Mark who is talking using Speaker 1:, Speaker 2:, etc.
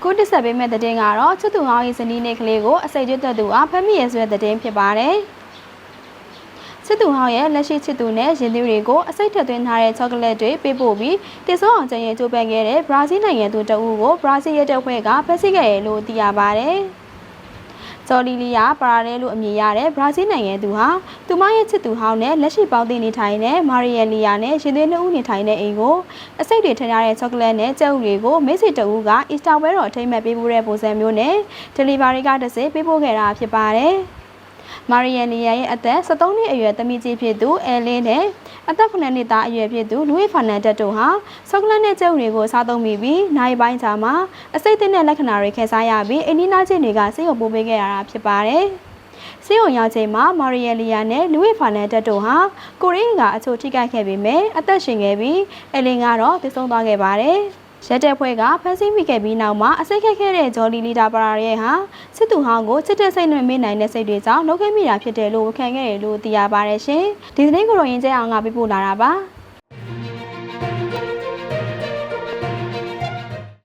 Speaker 1: အခုတစ်ဆက်ပေးမဲ့တဲ့တင်ကတော့ချစ်သူဟောင်းရဲ့ဇနီးနေ့ကလေးကိုအစိတ်ကျွတ်သက်သူအားဖမ်းမိရဆိုတဲ့တဲ့တင်ဖြစ်ပါတယ်ချစ်သူဟောင်းရဲ့လက်ရှိချစ်သူနဲ့ရင်သွေးတွေကိုအစိတ်ထက်သွင်းထားတဲ့ချောကလက်တွေပေးပို့ပြီးတည်ဆုံအောင်ကျရင်ကြိုးပမ်းခဲ့တဲ့ဘရာဇီးနိုင်ငံသူတအူးကိုဘရာဇီးရဲတပ်ဖွဲ့ကဖမ်းဆီးခဲ့ရလို့သိရပါတယ်။ ဂျော်လီလီယာပါရာရဲလို့အမည်ရတဲ့ဘရာဇီးနိုင်ငံသူဟာသူမရဲ့ချစ်သူဟောင်းနဲ့လက်ရှိပေါင်းတင်နေထိုင်တဲ့မာရီယယ်လီယာနဲ့ရင်သွေးနှစ်ဦးနေထိုင်တဲ့အိမ်ကိုအစိတ်တွေထည့်ထားတဲ့ချောကလက်နဲ့ကြက်ဥတွေကိုမိတ်ဆွေတအူးကအီစတာဝဲတော်အထိမ့်မဲ့ပေးပို့တဲ့ပုံစံမျိုးနဲ့ဒလီဗာရီကတစ်စိပေးပို့ခဲ့တာဖြစ်ပါတယ်။ မာရီယန်နီယာရဲ့အသက်73နှစ်အရွယ်သမီးကြီးဖြစ်သူအဲလင်းနဲ့အသက်9နှစ်သားအရွယ်ဖြစ်သူလူဝိဖာနန်တက်တို့ဟာဆော့ကလတ်နဲ့ကျုပ်တွေကိုစားသုံးမိပြီးနိုင်ပိုင်းချာမှာအစိတ်အသင့်တဲ့လက္ခဏာတွေခဲစားရပြီးအိန္ဒိနာချင်းတွေကစိတ်ကိုပိုးပေးခဲ့ရတာဖြစ်ပါတယ်။စေယုံရောက်ချိန်မှာမာရီယယ်လီယာနဲ့လူဝိဖာနန်တက်တို့ဟာကိုရင်းကအချို့ထိခိုက်ခဲ့ပေမဲ့အသက်ရှင်ခဲ့ပြီးအဲလင်းကတော့တည်ဆုံသွားခဲ့ပါတယ်။ ရက်တဲ့ဖွဲ့ကဖမ်းဆီးမိခဲ့ပြီးနောက်မှာအစိတ်ခက်ခဲတဲ့ဂျော်လီလီတာပရာရဲဟာစစ်သူဟောင်းကိုချစ်တဲ့စိတ်နဲ့မေ့နိုင်တဲ့စိတ်တွေကြောင့်လုပ်ခဲ့မိတာဖြစ်တယ်လို့ခံခဲ့ရလို့သိရပါတယ်ရှင်ဒီသတင်းကိုတော့ရင်ကျဲအောင်ကပြပို့လာတာပါ